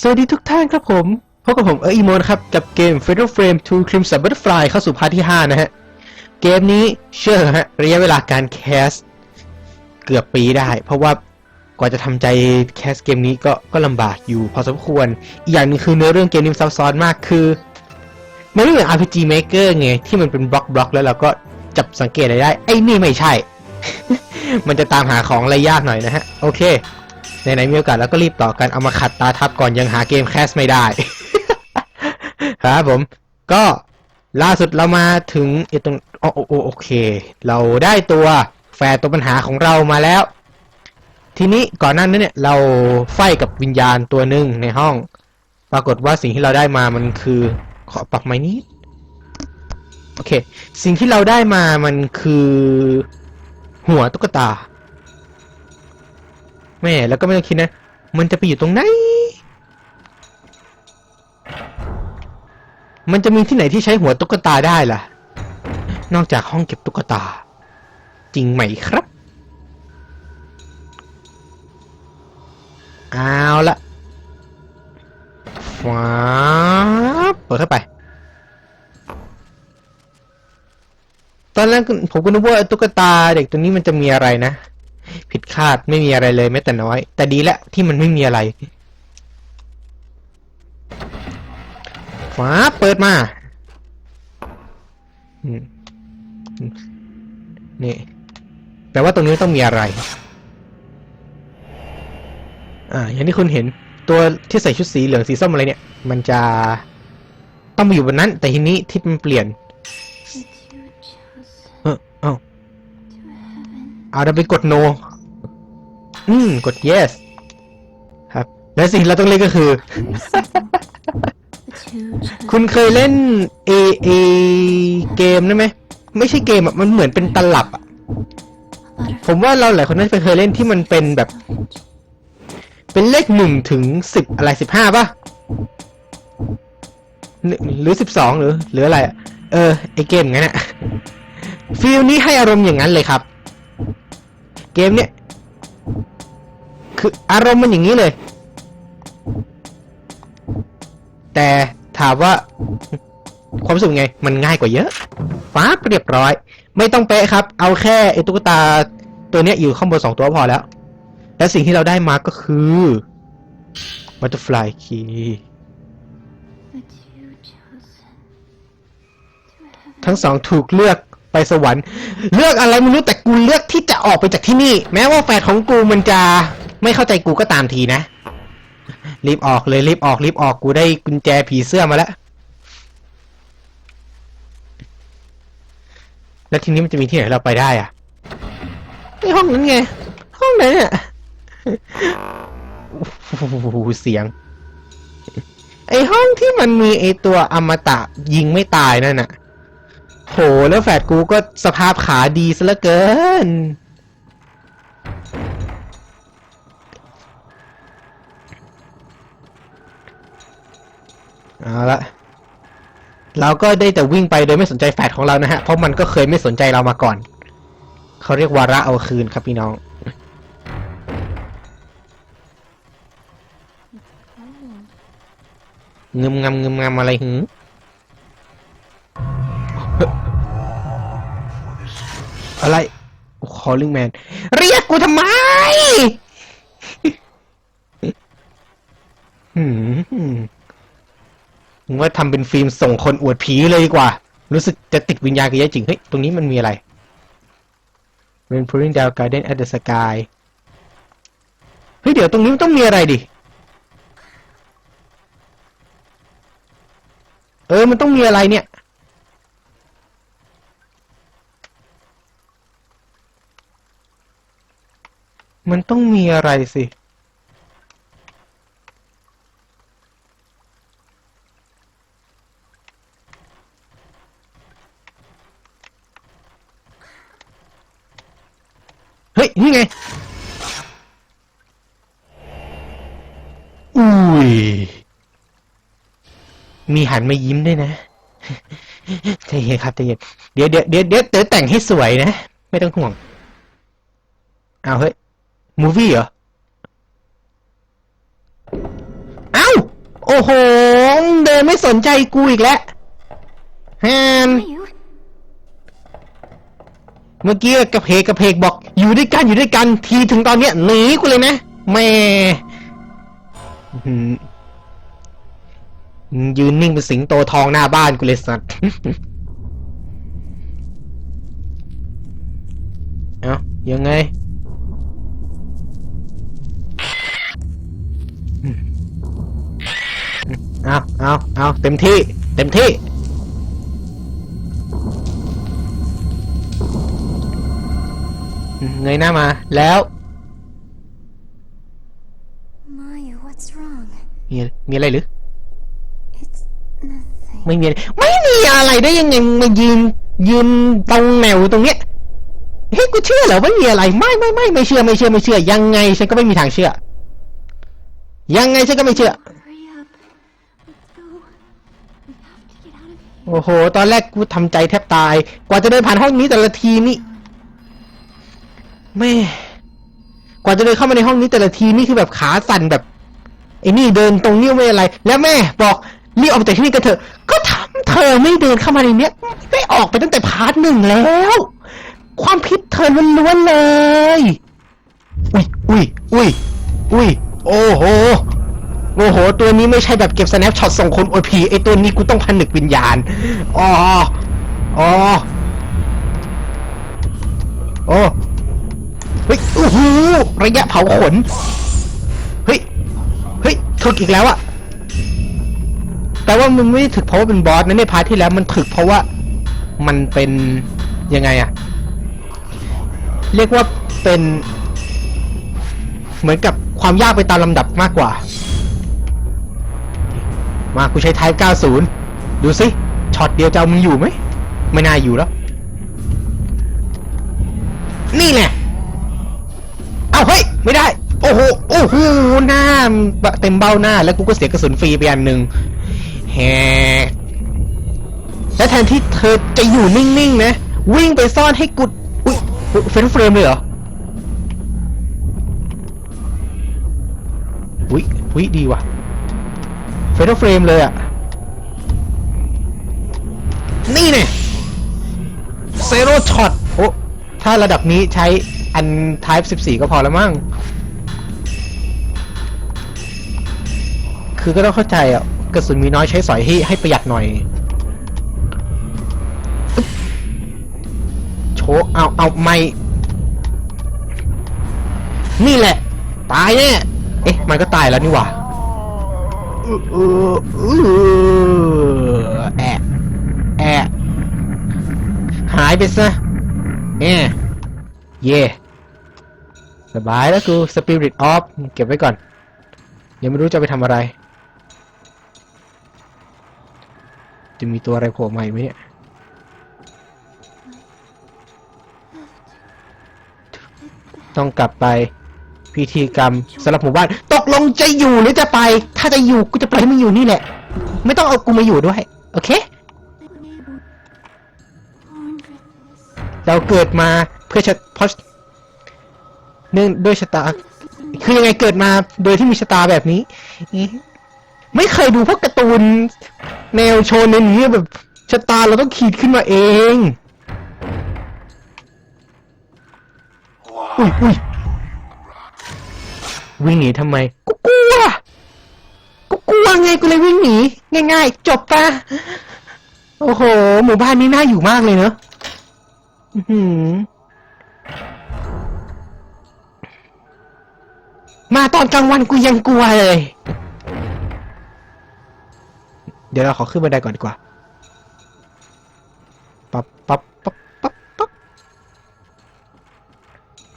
สวัสดีทุกท่านครับผม พบกับผมเอออีโมนครับ กับเกม Fatal Frame 2 Crimson Butterfly เข้าสู่พาร์ทที่ 5 นะฮะ เกมนี้เชื่อฮะ ระยะเวลาการแคส เกือบปีได้ เพราะว่า กว่าจะทำใจแคสเกมนี้ก็ก็ลำบากอยู่พอสมควร อีกอย่างหนึงคือเนื้อเรื่องเกมนี้ซับซ้อนมากคือมันไม่เหมือน RPG Maker ไงที่มันเป็นบล็อกบล็อกแล้วเราก็จับสังเกตอะไรได้ไอ้นี่ไม่ใช่ มันจะตามหาของอะไรยากหน่อยนะฮะ โอเคในไหนๆมีโอกาสแล้วก็รีบต่อกันเอามาขัดตาทับก่อนยังหาเกมแคสไม่ได้ ครับผม ก็ล่าสุดเรามาถึงไอ้ตรงโอโอโอโอเค เราได้ตัวแฟร์ตัวปัญหาของเรามาแล้ว ทีนี้ก่อนหน้านั้นเนี่ยเราไฟกับวิญญาณตัวหนึ่งในห้อง ปรากฏว่าสิ่งที่เราได้มามันคือขอปรับไม้นี้โอเค สิ่งที่เราได้มามันคือ หัวตุ๊กตา แม่แล้วก็ไม่ต้องคิดนะ มันจะไปอยู่ตรงไหน มันจะมีที่ไหนที่ใช้หัวตุ๊กตาได้ล่ะ นอกจากห้องเก็บตุ๊กตา จริงไหมครับ เอาละฟ้าเปิดเข้าไป ตอนแรกผมก็นึกว่าตุ๊กตาเด็กตัวนี้มันจะมีอะไรนะ ผิดคาดไม่มีอะไรเลยแม้แต่น้อย แต่ดีแล้วที่มันไม่มีอะไรฟ้าเปิดมานี่แปลว่าตรงนี้ต้องมีอะไร อ่า อย่างที่คุณเห็นตัวที่ใส่ชุดสีเหลืองสีส้มอะไรเนี่ย มันจะต้องมาอยู่บนนั้น แต่ทีนี้ที่มันเปลี่ยน เออเอาเอาเราไปกด no อืม กด yes ครับ และสิ่งเราต้องเล่นก็คือ คุณเคยเล่นเอเอเกมนั่นไหม ไม่ใช่เกมอะ มันเหมือนเป็นตลับอะ ผมว่าเราหลายคนน่าจะเคยเล่นที่มันเป็นแบบ เป็นเลขหนึ่งถึงสิบอะไรสิบห้าป่ะหรือสิบสองหรือหรืออะไร เออ ไอเกมงั้นอะฟีลนี้ให้อารมณ์อย่างนั้นเลยครับ เกมเนี้ยคืออารมณ์มันอย่างนี้เลย แต่ถามว่าความรู้สึกไง มันง่ายกว่าเยอะฟ้าบเรียบร้อย ไม่ต้องเป๊ะครับ เอาแค่ไอตุ๊กตาตัวเนี้ยอยู่ข้างบนสองตัวพอแล้ว และสิ่งที่เราได้มาก็คือ butterfly key ทั้งสองถูกเลือกไปสวรรค์ เลือกอะไรไม่รู้แต่กูเลือกที่จะออกไปจากที่นี่ แม้ว่าแฟนของกูมันจะไม่เข้าใจกูก็ตามทีนะ รีบออกเลยรีบออกรีบออกกูได้กุญแจผีเสื้อมาแล้ว แล้วทีนี้มันจะมีที่ไหนเราไปได้อะในห้องนั้นไง ห้องไหนเนี่ย โอ้โหเสียง ไอห้องที่มันมีไอตัวอมตะยิงไม่ตายนั่นน่ะ โหแล้วแฟดกูก็สภาพขาดีซะเหลือเกิน เอาละเราก็ได้แต่วิ่งไปโดยไม่สนใจแฟดของเรานะฮะ เพราะมันก็เคยไม่สนใจเรามาก่อน เขาเรียกวาระเอาคืนครับพี่น้อง งึมงำงึมงำอะไรหืออะไร calling man เรียกกูทำไมหืมมึงว่าทำเป็นฟิล์มส่งคนอวดผีเลยดีกว่า รู้สึกจะติดวิญญาณกันเยอะจริง เฮ้ย ตรงนี้มันมีอะไร When pulling down garden at the sky เฮ้ย เดี๋ยวตรงนี้มันต้องมีอะไรดิ เออ มันต้องมีอะไรเนี่ย มันต้องมีอะไรสิเฮ้ย นี่ไง อุ้ย ย มีหันมายิ้มด้วยนะใจเย็นครับใจเย็นเดี๋ยวเดี๋ยวเดี๋ยวเดี๋ยวเดี๋ยวแต่งให้สวยนะ ไม่ต้องห่วง เอาเฮ้ยมูฟี่เหรอ เอ้า โอ้โห เดินไม่สนใจกูอีกแล้วแฮมเมื่อกี้กระเพกกระเพกบอก อยู่ด้วยกันอยู่ด้วยกันทีถึงตอนเนี้ยหนีกูเลยนะแม่ ยืนนิ่งเป็นสิงโตทองหน้าบ้านกูเลยสัตว์เอายังไง เอาเอาเอาเต็มที่ เต็มที่เงยหน้ามาแล้ว Maya, what's wrong? มีมีอะไรหรือ It's nothing. ไม่มีไม่มีอะไรได้ยังไงมายืนยืนตรงแนวตรงเนี้ยเฮ้ยกูเชื่อเหรอไม่มีอะไร ไม่ไม่ไม่ไม่เชื่อไม่เชื่อไม่เชื่อ ยังไงฉันก็ไม่มีทางเชื่อ ยังไงฉันก็ไม่เชื่อ โอ้โห ตอนแรกกูทำใจแทบตาย กว่าจะเดินผ่านห้องนี้แต่ละทีนี่แม่กว่าจะเดินเข้ามาในห้องนี้แต่ละทีนี่คือแบบขาสั่นแบบไอ้นี่เดินตรงนี้ไม่อะไร แล้วแม่บอก รีบออกจากที่นี่กันเถอะ ก็ทำเธอไม่เดินเข้ามาในเนี้ยไม่ออกไปตั้งแต่พาร์ทหนึ่งแล้ว ความผิดเธอล้วนๆเลย อุ้ยอุ้ยอุ้ยอุ้ยโอ้โหโอ้โห ตัวนี้ไม่ใช่แบบเก็บ snap shot ส่งคนโอพีไอตัวนี้กูต้องพันหนึกวิญญาณ อ๋อ อ๋อโอ้เฮ้ยโอ้โหระยะเผาขน เฮ้ย เฮ้ยถึกอีกแล้วอะ แต่ว่ามันไม่ถึกเพราะว่าเป็นบอสนะในพาร์ทที่แล้วมันถึกเพราะว่ามันเป็นยังไงอะเรียกว่าเป็น เหมือนกับความยากไปตามลำดับมากกว่า มากูใช้ไทป์90 ดูสิช็อตเดียวจะเอามึงอยู่ไหมไม่น่าอยู่แล้ว นี่แน่เอาเฮ้ย ไม่ได้ โอ้โห โอ้โห หน้า เต็มเบ้าหน้า แล้วกูก็เสียกระสุนฟรีไปอันหนึ่ง แฮและแทนที่เธอจะอยู่นิ่งๆนะ วิ่งไปซ่อนให้กูอุ้ยเฟรนเฟรมเลยเหรออุ้ยอุ้ยดีว่ะเฟรนเฟรมเลยอะ นี่เนี่ยเซโรช็อตโอ้ถ้าระดับนี้ใช้อัน Type 14 ก็พอแล้วมั้งคือก็ต้องเข้าใจอะ กระสุนมีน้อยใช้สอยให้ให้ประหยัดหน่อย โชว์เอาเอาไม่ นี่แหละ ตายแน่เอ๊ะ มันก็ตายแล้วนี่หว่าแอะแอะหายไปซะเอ๊ะเย่สบายแล้วกู Spirit of เก็บไว้ก่อน ยังไม่รู้จะไปทำอะไร จะมีตัวอะไรโผล่มาอีกไหมเนี่ยต้องกลับไปพิธีกรรมสำหรับหมู่บ้าน ตกลงจะอยู่หรือจะไป ถ้าจะอยู่กูจะปล่อยให้มึงอยู่นี่แหละ ไม่ต้องเอากูมาอยู่ด้วย โอเค เราเกิดมาเพื่อชะเพราะเนื่องด้วยชะตา คือยังไงเกิดมาโดยที่มีชะตาแบบนี้ ไม่เคยดูพวกการ์ตูน แนวโชนอย่างนี้แบบชะตาเราต้องขีดขึ้นมาเองอุ้ยอุ้ยวิ่งหนีทำไมกูกลัวกูกลัวไงกูเลยวิ่งหนีง่าย ๆ จบปะโอ้โห หมู่บ้านนี้น่าอยู่มากเลยเนอะอื้อหือมาตอนกลางวันกูยังกลัวเลย เดี๋ยวเราขอขึ้นบันไดก่อนดีกว่า ปั๊บปั๊บปั๊บปั๊บปั๊บ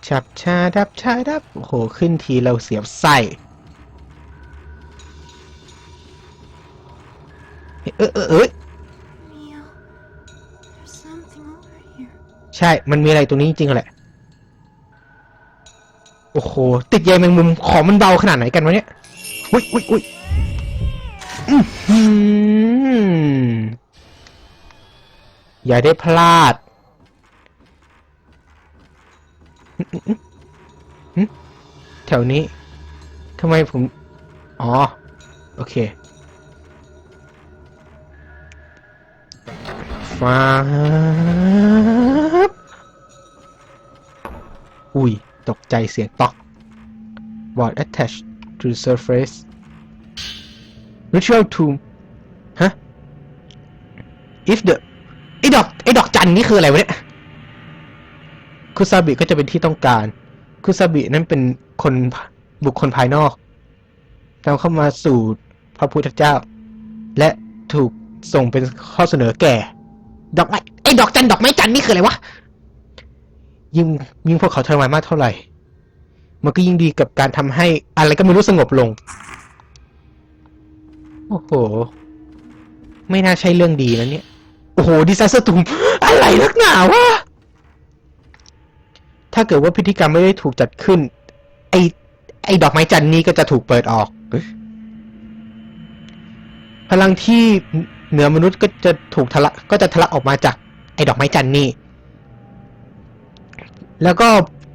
ฉับชาดับชาดับ โอ้โห ขึ้นทีเราเสียบไส้เออเออเอย Mio, there's something over here. ใช่ มันมีอะไรตรงนี้จริงๆแหละ โอ้โห ติดใยแมงมุม ของมันเบาขนาดไหนกันวะเนี่ย อุ้ยอุ้ยอุ้ย อย่าได้พลาด แถวนี้ทำไมผม อ๋อ โอเค ฟ้าอุ้ย ตกใจเสียงตอก Board attached to surface Ritual to ฮะ if the ไอ้ดอกไอ้ดอกจันนี่คืออะไรวะเนี่ยคุซาบิก็จะเป็นที่ต้องการคุซาบินั้นเป็นคนบุคคลภายนอกนำเข้ามาสู่พระพุทธเจ้า และถูกส่งเป็นข้อเสนอแก่ ดอกไม้ไอ้ดอกจันดอกไม้จันนี่คืออะไรวะยิ่งยิ่งพวกเขาทรมานมากเท่าไหร่ มันก็ยิ่งดีกับการทำให้อะไรก็ไม่รู้สงบลง โอ้โห ไม่น่าใช่เรื่องดีนะเนี่ย โอ้โหดีไซน์สตูมอะไรนักหนาวะ ถ้าเกิดว่าพิธีกรรมไม่ได้ถูกจัดขึ้น ไอไอดอกไม้จันนี้ก็จะถูกเปิดออก พลังที่เหนือมนุษย์ก็จะถูกทะลักก็จะทะลักออกมาจากไอดอกไม้จันนี้แล้วก็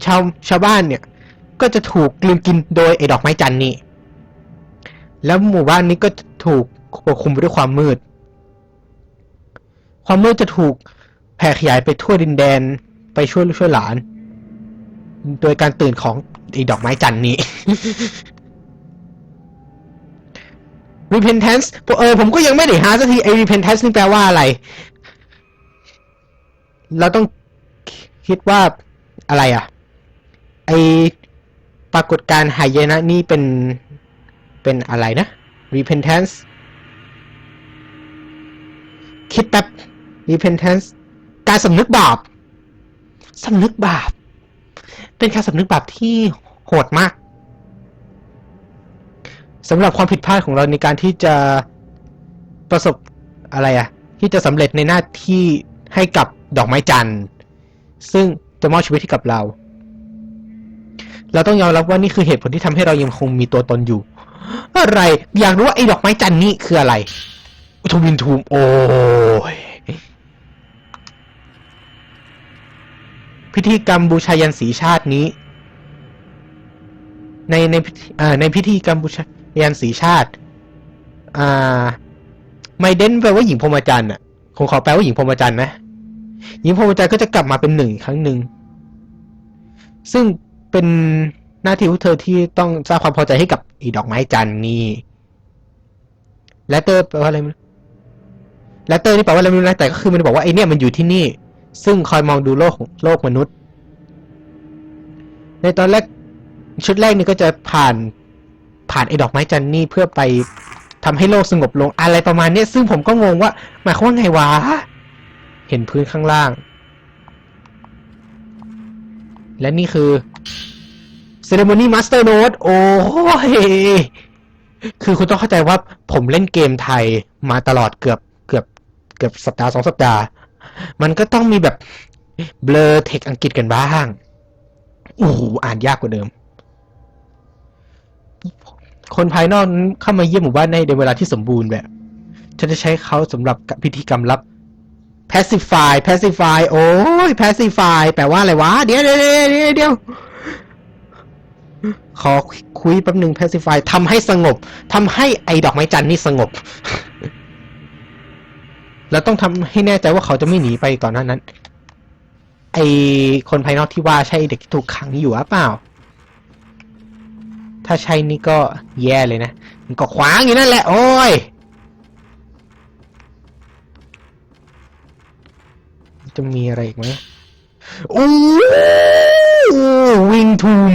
ชาวชาวบ้านเนี่ย ก็จะถูกกลืนกินโดยไอดอกไม้จันนี่ แล้วหมู่บ้านนี้ก็ถูกปกคลุมไปด้วยความมืด ความมืดจะถูกแผ่ขยายไปทั่วดินแดนไปช่วยลูกช่วยหลาน โดยการตื่นของไอ้ดอกไม้จันนี้ repentance เออผมก็ยังไม่ได้หาสักทีไอ้ repentance นี่แปลว่าอะไร เราต้องคิดว่าอะไรอะ ไอปรากฏการณ์หายนะนี่เป็น เป็นอะไรนะ repentance คิดแป๊บ repentance การสำนึกบาปสำนึกบาป เป็นการสำนึกบาปที่โหดมากสำหรับความผิดพลาดของเราในการที่จะประสบอะไรอะที่จะสำเร็จในหน้าที่ให้กับดอกไม้จันทร์ ซึ่งจะมอบชีวิตให้กับเรา เราต้องยอมรับว่านี่คือเหตุผลที่ทำให้เรายังคงมีตัวตนอยู่ อะไร อยากรู้ว่าไอ้ดอกไม้จันนี่คืออะไรทวินทูมโอ้ยพิธีกรรมบูชายันสีชาตินี้ ในในพิธีอ่าในพิธีกรรมบูชายันสีชาติ อ่า ไมเดนแปลว่าหญิงพรหมจรรย์อะผมขอแปลว่าหญิงพรหมจรรย์นะหญิงพรหมจรรย์ก็จะกลับมาเป็นหนึ่งครั้งหนึ่งซึ่งเป็นหน้าที่ของเธอที่ต้องสร้างความพอใจให้กับ อีดอกไม้จันนี่และเตอร์แปลว่าอะไรแลเตอร์นี่แปลว่าอะไรไม่รู้นะแต่ก็คือมันบอกว่าไอเนี่ยมันอยู่ที่นี่ ซึ่งคอยมองดูโลกของโลกมนุษย์ ในตอนแรกชุดแรกนี่ก็จะผ่านผ่านไอดอกไม้จันนี่เพื่อไปทำให้โลกสงบลงอะไรประมาณเนี้ยซึ่งผมก็งงว่าหมายความว่าไงวะ เห็นพื้นข้างล่าง และนี่คือ Ceremony Master Note โอ้ย คือคุณต้องเข้าใจว่าผมเล่นเกมไทยมาตลอดเกือบเกือบเกือบสัปดาห์สองสัปดาห์ มันก็ต้องมีแบบเบลอเทคอังกฤษกันบ้างโอ้โหอ่านยากกว่าเดิม คนภายนอกเข้ามาเยี่ยมหมู่บ้านในเวลาที่สมบูรณ์แบบ ฉันจะใช้เขาสำหรับพิธีกรรมลับ pacify pacify โอ้ย pacify แปลว่าอะไรวะ เดี๋ยวเดี๋ยวเดี๋ยว ขอคุยแป๊บหนึ่ง pacify ทำให้สงบทำให้ไอ้ดอกไม้จันนี่สงบเราต้องทำให้แน่ใจว่าเขาจะไม่หนีไปก่อนหน้านั้น ไอคนภายนอกที่ว่าใช่เด็กที่ถูกขังอยู่หรือเปล่า ถ้าใช่นี่ก็แย่เลยนะ มันก็ขวางอยู่นั่นแหละ โอ้ยจะมีอะไรอีกไหมโอ้วิงทูม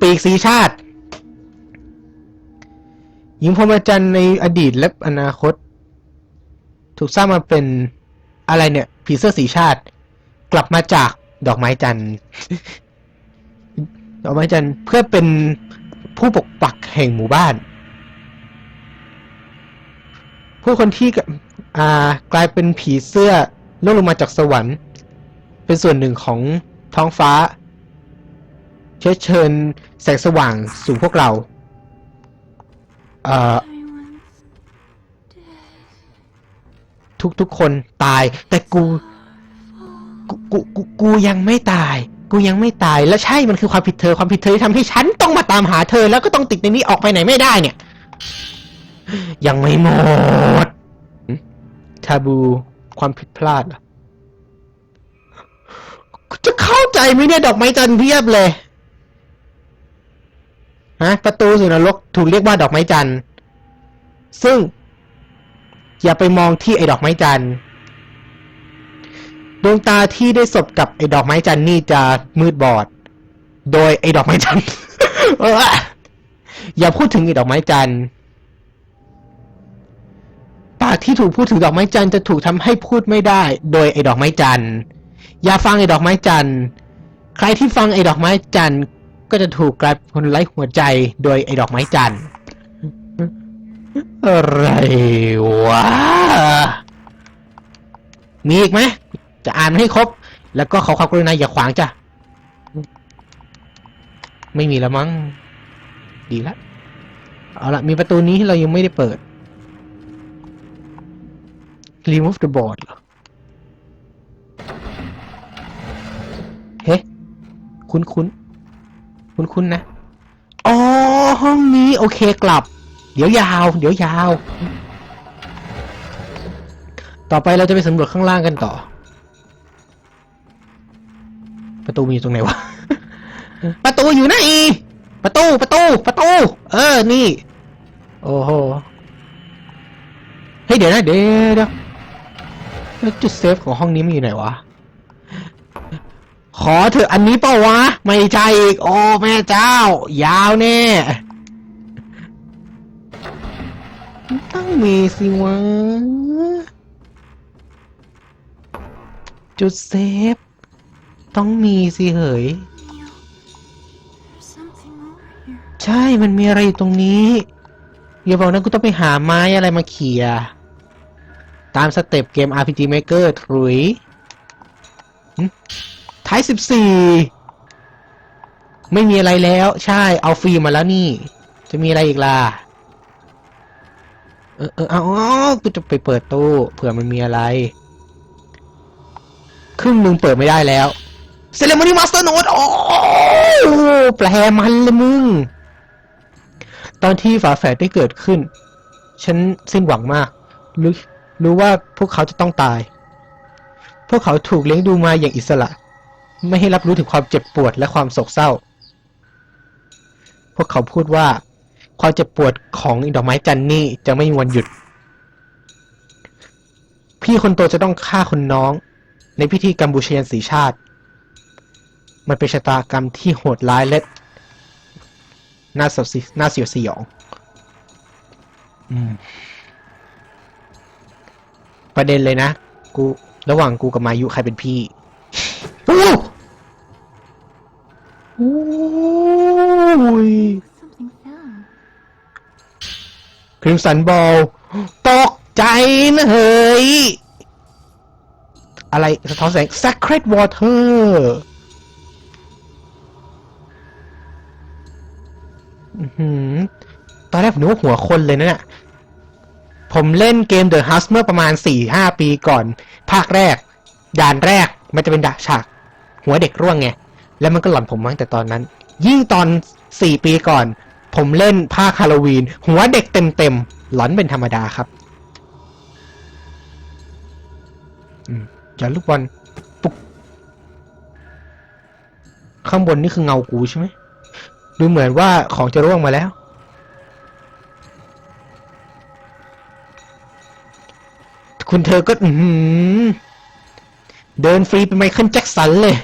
ปีกสีชาติ หญิงพรหมจรรย์ในอดีตและอนาคต ถูกสร้างมาเป็นอะไรเนี่ย ผีเสื้อสีชาติ กลับมาจากดอกไม้จันทร์ดอกไม้จันทร์เพื่อเป็นผู้ปกปักแห่งหมู่บ้าน ผู้คนที่กอ่ากลายเป็นผีเสื้อล่วงลงมาจากสวรรค์ เป็นส่วนหนึ่งของท้องฟ้า เชื้อเชิญแสงสว่างสู่พวกเรา เอ่อ ทุกทุกคนตาย แต่กูกูกูกูกูยังไม่ตาย กูยังไม่ตายแล้วใช่มันคือความผิดเธอความผิดเธอที่ทำให้ฉันต้องมาตามหาเธอ แล้วก็ต้องติดในนี้ออกไปไหนไม่ได้เนี่ย ยังไม่หมดหึชาบูความผิดพลาดเหรอจะเข้าใจไหมเนี่ยดอกไม้จันเพียบเลย ฮะประตูสู่นรกถูกเรียกว่าดอกไม้จันทร์ ซึ่ง อย่าไปมองที่ไอ้ดอกไม้จันทร์ดวงตาที่ได้สบกับไอ้ดอกไม้จันทร์นี่จะมืดบอด โดยไอ้ดอกไม้จันทร์อย่าพูดถึงไอ้ดอกไม้จันทร์ปากที่ถูกพูดถึงดอกไม้จันทร์จะถูกทำให้พูดไม่ได้ โดยไอ้ดอกไม้จันทร์อย่าฟังไอ้ดอกไม้จันทร์ใครที่ฟังไอ้ดอกไม้จันทร์ ก็จะถูกกลายเป็นคนไร้หัวใจโดยไอ้ดอกไม้จันทร์อะไรวะ มีอีกไหม จะอ่านให้ครบ แล้วก็ขอความกรุณาอย่าขวางจ้ะ ไม่มีแล้วมั้ง ดีละ เอาละมีประตูนี้ที่เรายังไม่ได้เปิด remove the board เหรอ เฮ้ คุ้นคุ้น คุ้นคุ้นๆนะ อ๋อ ห้องนี้โอเคกลับ เดี๋ยวยาว เดี๋ยวยาว ต่อไปเราจะไปสำรวจข้างล่างกันต่อ ประตูมีอยู่ตรงไหนวะ ประตูอยู่ไหนประตู ประตู ประตู เออ นี่ โอ้โห เฮ้ย เดี๋ยวนะ เดี๋ยวเดี๋ยวจุดเซฟของห้องนี้มันอยู่ไหนวะ ขอเถอะอันนี้เปล่าวะ ไม่ใช่อีก โอ้แม่เจ้า ยาวแน่ต้องมีสิวะ จุดเซฟ ต้องมีสิเหย ใช่มันมีอะไรอยู่ตรงนี้ อย่าบอกนะกูต้องไปหาไม้อะไรมาเขี่ยตามสเต็ปเกม RPG Maker ทรุย ท้ายสิบสี่ไม่มีอะไรแล้ว ใช่ เอาฟรีมาแล้วนี่ จะมีอะไรอีกล่ะ เออเออเอากูจะไปเปิดตู้เผื่อมันมีอะไร ครึ่งหนึ่งเปิดไม่ได้แล้วเซเลมอนี่มาสเตอร์โนดโอ้แปลมันลยมึง ตอนที่ฝาแฝดได้เกิดขึ้น ฉันสิ้นหวังมากรู้รู้ว่าพวกเขาจะต้องตาย พวกเขาถูกเลี้ยงดูมาอย่างอิสระ ไม่ให้รับรู้ถึงความเจ็บปวดและความโศกเศร้า พวกเขาพูดว่า ความเจ็บปวดของดอกไม้จันนี่จะไม่มีวันหยุด พี่คนโตจะต้องฆ่าคนน้อง ในพิธีกรรมบูชยันสีชาติ มันเป็นชะตากรรมที่โหดร้ายและน่าสสิน่าเสียวสยองประเด็นเลยนะ กู ระหว่างกูกับมายุใครเป็นพี่ โอ้โอ้ย Something fell. คริมสันบอลตกใจนะเฮ้ย อะไรสะท้อนแสง Sacred Water อื้อหือตอนแรกผมนึกว่าหัวคนเลยนะเนี่ยผมเล่นเกม The House เมื่อประมาณ 4-5 ปีก่อน ภาคแรก ด่านแรก มันจะเป็นดาฉาก หัวเด็กร่วงไง แล้วมันก็หลอนผมมาตั้งแต่ตอนนั้น ยิ่งตอน4ปีก่อน ผมเล่นภาคาโลวีน หัวเด็กเต็มๆ หลอนเป็นธรรมดาครับอย่าลูกบอลปุ๊บข้างบนนี่คือเงากูใช่ไหมดูเหมือนว่าของจะร่วงมาแล้ว คุณเธอก็อืเดินฟรีเป็นไมเคิลแจ็คสันเลย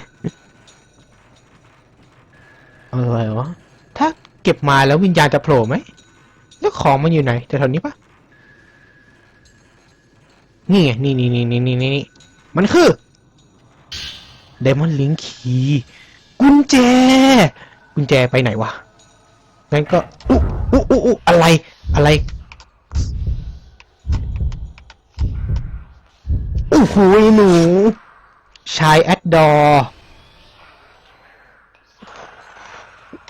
อะไรวะ ถ้าเก็บมาแล้ววิญญาณจะโผล่ไหม แล้วของมันอยู่ไหนแถวนี้ปะนี่ไงนี่นี่นี่นี่นี่นี่ มันคือเดมอนลิงคีกุญแจ กุญแจไปไหนวะ งั้นก็ อุ๊อุ๊อุ๊อุ๊อะไร อะไรโอ้โหหนู ชายแอดดอร์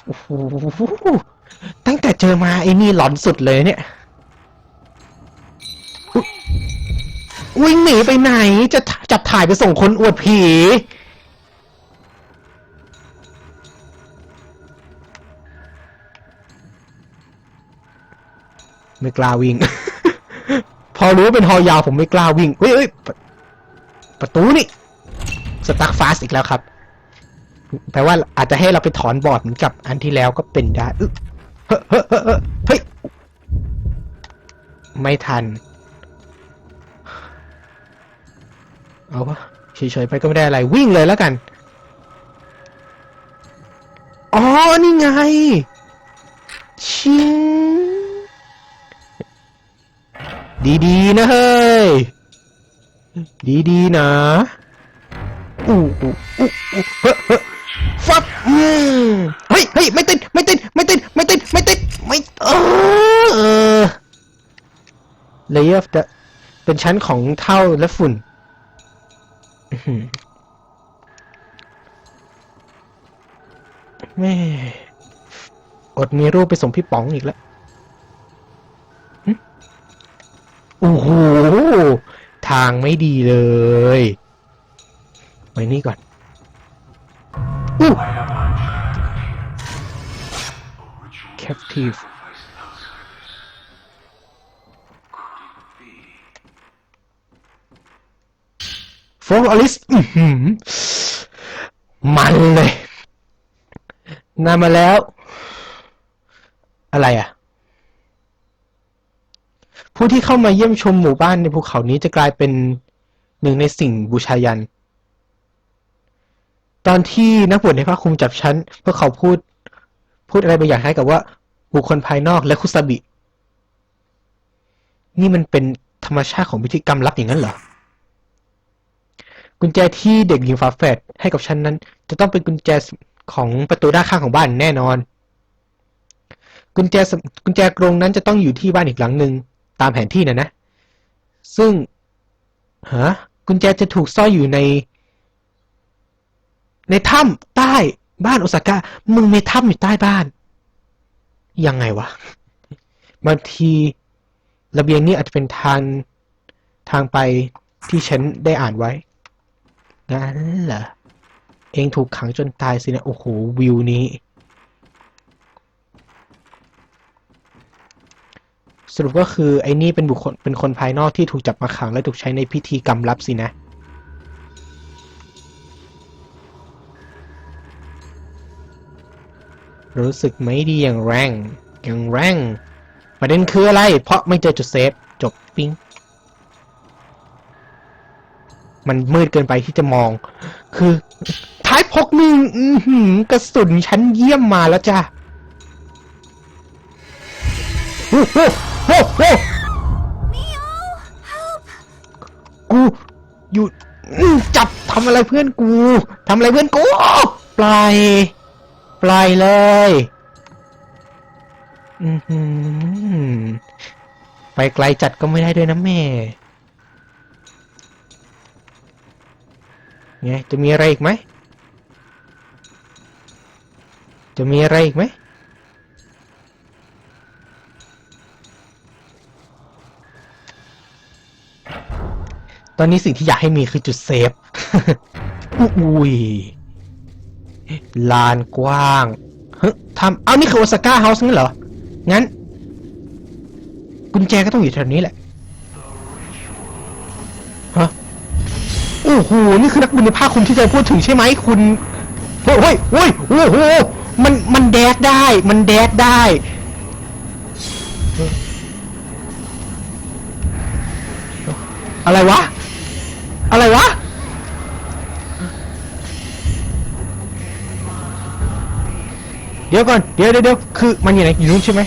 โอ้โหตั้งแต่เจอมาไอ้นี่หลอนสุดเลยเนี่ย วิ่งหนีไปไหน จะจับถ่ายไปส่งคนอวดผี ไม่กล้าวิ่ง พอรู้ว่าเป็นฮอยาวผมไม่กล้าวิ่งเฮ้ยประประตูนี่ สตั๊กฟาสอีกแล้วครับ แปลว่าอาจจะให้เราไปถอนบอร์ดเหมือนกับอันที่แล้วก็เป็นได้เฮ้ยเฮ้ยไม่ทัน เอาวะเฉยๆไปก็ไม่ได้อะไร วิ่งเลยแล้วกัน อ๋อ นี่ไง ชิง ดีๆ นะเฮ้ย ดีๆ นะอู้อู้อู้เฮ้ เฮ้ยฟับอืมเฮ้ยเฮ้ยไม่ติดไม่ติดไม่ติดไม่ติดไม่ติดไม่เออเออ layer of the เป็นชั้นของเท่าและฝุ่นแม่อดมีรูปไปส่งพี่ป๋องอีกแล้วโอ้โห ทางไม่ดีเลยไปนี่ก่อน อู้ captive โฟร์อลิสมันเลยนำมาแล้ว อะไรอะ ผู้ที่เข้ามาเยี่ยมชมหมู่บ้านในภูเขานี้จะกลายเป็นหนึ่งในสิ่งบูชายัน ตอนที่นักบวชในพระคุมจับฉันพวกเขาพูด พูดอะไรบางอย่างคล้ายกับว่าบุคคลภายนอกและคุซาบิ นี่มันเป็นธรรมชาติของพิธีกรรมลับอย่างนั้นเหรอ กุญแจที่เด็กหญิงฝาแฝดให้กับฉันนั้น จะต้องเป็นกุญแจของประตูด้านข้างของบ้านแน่นอน กุญแจกุญแจกรงนั้นจะต้องอยู่ที่บ้านอีกหลังหนึ่งตามแผนที่นะนะ ซึ่งฮะกุญแจจะถูกซ่อนอยู่ใน ในถ้ำใต้บ้านโอซาก้ามึงมีถ้ำอยู่ใต้บ้าน ยังไงวะบางทีระเบียงนี้อาจจะเป็นทางทางไปที่ฉันได้อ่านไว้งั้นเหรอเองถูกขังจนตายสินะ โอ้โห วิวนี้ สรุปก็คือไอ้นี่เป็นบุคคลเป็นคนภายนอกที่ถูกจับมาขังและถูกใช้ในพิธีกรรมลับสินะ รู้สึกไม่ดีอย่างแรงอย่างแรงประเด็นคืออะไร เพราะไม่เจอจุดเซฟ จบปิ้ง มันมืดเกินไปที่จะมอง คือ ท้ายพกนี่อื้อหือกระสุนชั้นเยี่ยมมาแล้วจ้ะกูอยู่อื้อจับทำอะไรเพื่อนกูทำอะไรเพื่อนกูปล่อย ปล่อยเลยอือหือไปไกลจัดก็ไม่ได้ด้วยนะแม่ ไง จะมีอะไรอีกไหม จะมีอะไรอีกไหมตอนนี้สิ่งที่อยากให้มีคือจุดเซฟ อุ้ย ลานกว้างเฮ้ยทำเอานี่คือโอซาก้าเฮาส์งั้นเหรอ งั้น กุญแจก็ต้องอยู่แถวนี้แหละฮะโอ้โห นี่คือนักบุญในภาคคุณที่จะพูดถึงใช่ไหมคุณเฮ้ยเฮ้ยเฮ้ยโอ้โหมันมันแดดได้ มันแดดได้อะไรวะ อะไรวะ ดี๋ยวก่อนเดี๋ยวเดี๋ยวเดี๋ยวคือมันอยู่ไหนอยู่นู้นใช่ไหม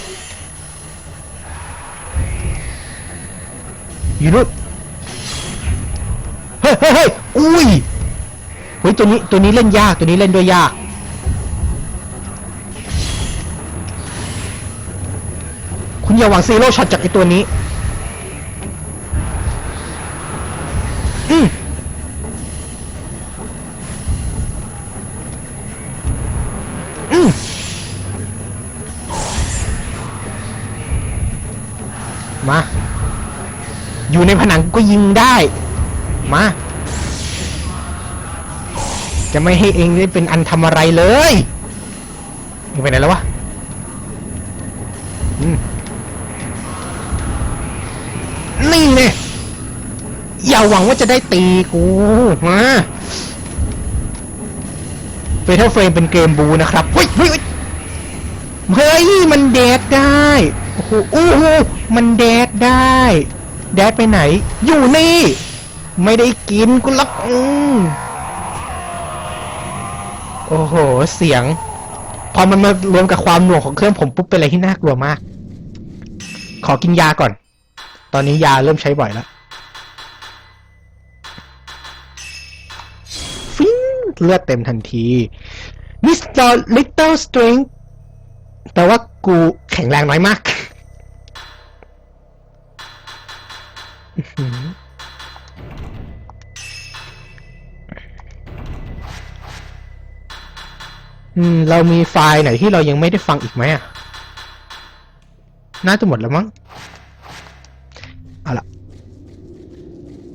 อยู่นู้นเฮ้ยเฮ้ยเฮ้ยอุ้ยเฮ้ยตัวนี้ตัวนี้เล่นยากตัวนี้เล่นด้วยยากคุณอย่าหวังซีโร่ช็อตจากไอตัวนี้ มา จะไม่ให้เองได้เป็นอันทำอะไรเลยเองไปไหนแล้ววะนี่เนี่ยอย่าหวังว่าจะได้ตีกูมาเฟเธอร์เฟรมเป็นเกมบูนะครับ เฮ้ยเฮ้ยเฮ้ย มันแดดได้ โอ้โหโอ้โหมันแดดได้ แดดไปไหน อยู่นี่ ไม่ได้กินกูลักอืมโอ้โห เสียง พอมันมารวมกับความหน่วงของเครื่องผมปุ๊บเป็นอะไรที่น่ากลัวมาก ขอกินยาก่อน ตอนนี้ยาเริ่มใช้บ่อยแล้วฟิ้งเลือดเต็มทันที Mr. Little Strength แปลว่ากูแข็งแรงน้อยมาก อืม เรามีไฟล์ไหนที่เรายังไม่ได้ฟังอีกไหมอะ น่าจะหมดแล้วมั้ง เอาล่ะ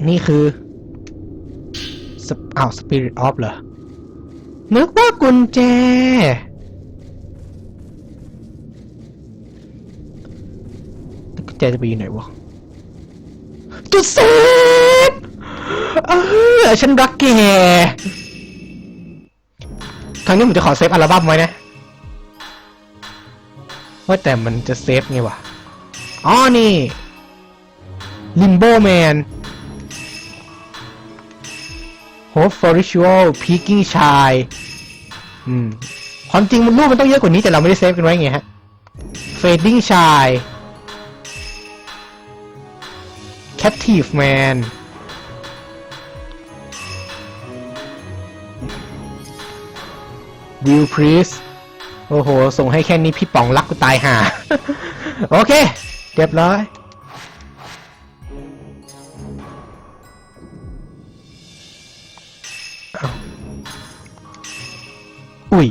นี่คืออ้าว Spirit of เหรอ นึกว่ากุญแจ กุญแจจะไปอยู่ไหนวะ จุดเซฟเออฉันรักแก ครั้งนี้ผมจะขอเซฟอัลบั้มไว้นะว่าแต่มันจะเซฟไงวะ อ๋อ นี่ Limbo Man Hope for Ritual Peaking Chai อืม ความจริงมันรูปมันต้องเยอะกว่านี้แต่เราไม่ได้เซฟกันไว้ไงฮะ Fading Chai Captive Man วิวพรีสโอ้โห ส่งให้แค่นี้พี่ป๋องรักกูตายห่า โอเค เรียบร้อยอ้าวอุ้ย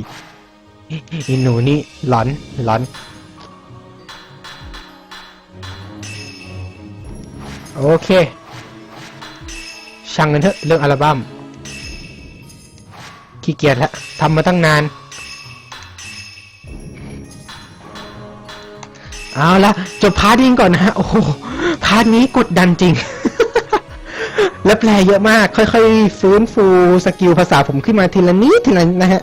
อีหนูนี่หลอนหลอน โอเค ช่างกันเถอะเรื่องอัลบั้ม ขี้เกียจแล้วทำมาตั้งนาน เอาละจบพาร์ทนี้ก่อนนะฮะ โอ้โห พาร์ทนี้กดดันจริง และแปลเยอะมาก ค่อยๆ ฟื้นฟูสกิลภาษาผมขึ้นมาทีละนิดทีละนะฮะ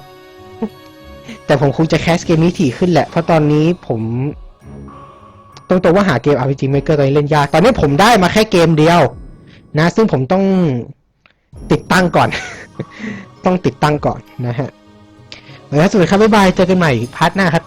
แต่ผมคงจะแคสเกมนี้ถี่ขึ้นแหละ เพราะตอนนี้ผมตรงตัวว่าหาเกม RPG Maker ตอนนี้เล่นยาก ตอนนี้ผมได้มาแค่เกมเดียว นะ ซึ่งผมต้องติดตั้งก่อน ต้องติดตั้งก่อนนะฮะแล้วสวัสดีครับ บ๊ายบาย เจอกันใหม่พาร์ทหน้าครับ